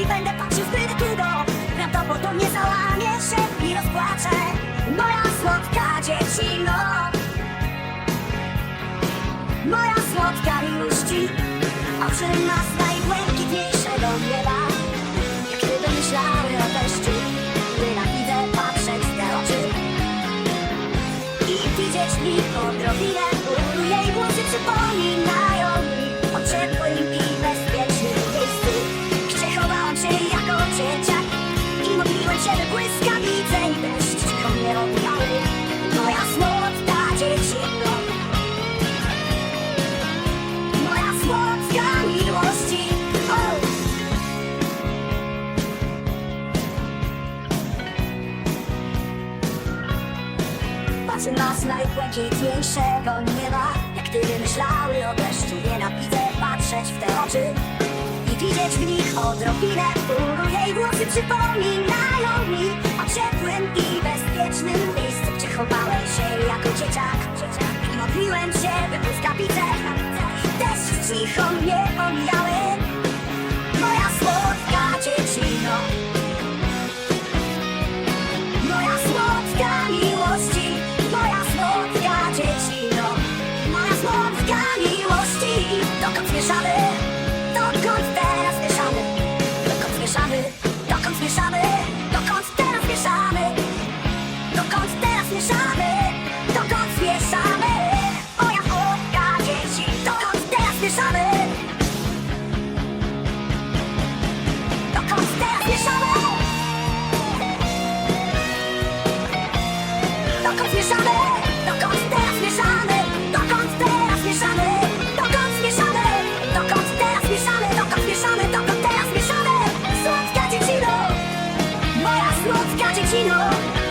Jeśli będę patrzył zbyt długo Prawdopodobnie załamię się i rozpłaczę. Moja słodka dziecino. Moja słodka miłości. Oczy nas najbłękitniejszego nieba. Gdyby myślały o deszczu Nienawidzę patrzeć w te oczy. I widzieć mi odrobinę Jej włosy przypominają Patrzy nas najbłękitniejszego nieba. Jak gdyby myślały o deszczu Nienawidzę patrzeć w te oczy I widzieć w nich odrobinę. Bólu Jej włosy przypominają mi O ciepłym i bezpiecznym miejscu Gdzie chowałem się jako dzieciak. I modliłem się, by błyskawice Deszcz cicho mnie omijały miłości, dokąd zmierzamy Tarantino